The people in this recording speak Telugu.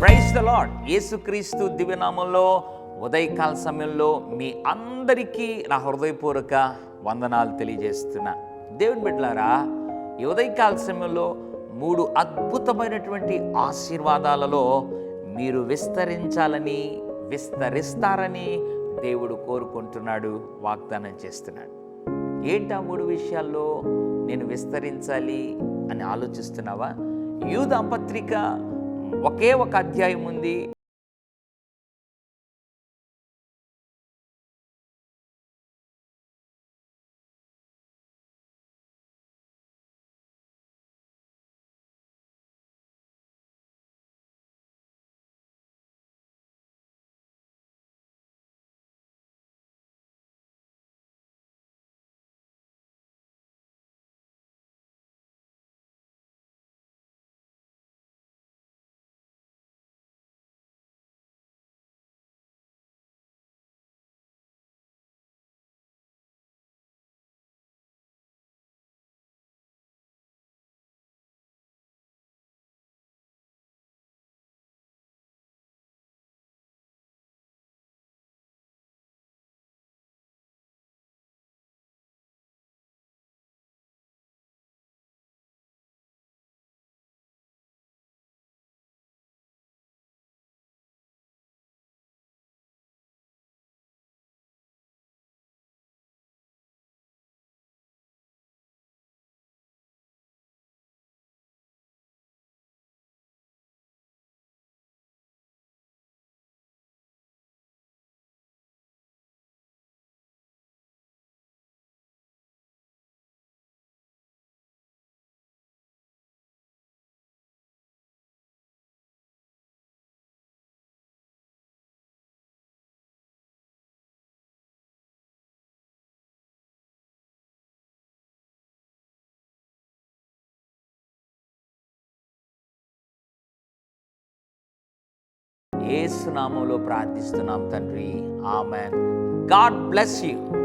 ప్రైజ్ ద లాడ్ యేసుక్రీస్తు దివ్యనామంలో ఉదయకాల సమయంలో మీ అందరికీ నా హృదయపూర్వక వందనాలు తెలియజేస్తున్నా. దేవుని బిడ్డలారా ఈ ఉదయకాల సమయంలో మూడు అద్భుతమైనటువంటి ఆశీర్వాదాలలో మీరు విస్తరించాలని విస్తరిస్తారని దేవుడు కోరుకుంటున్నాడు వాగ్దానం చేస్తున్నాడు. ఏంటి ఆ మూడు విషయాల్లో నేను విస్తరించాలి అని ఆలోచిస్తున్నావా? యూదా పత్రిక ఒకే ఒక అధ్యాయం ఉంది. ఏసునామంలో ప్రార్థిస్తున్నాం తండ్రి. ఆమెన్. God bless you.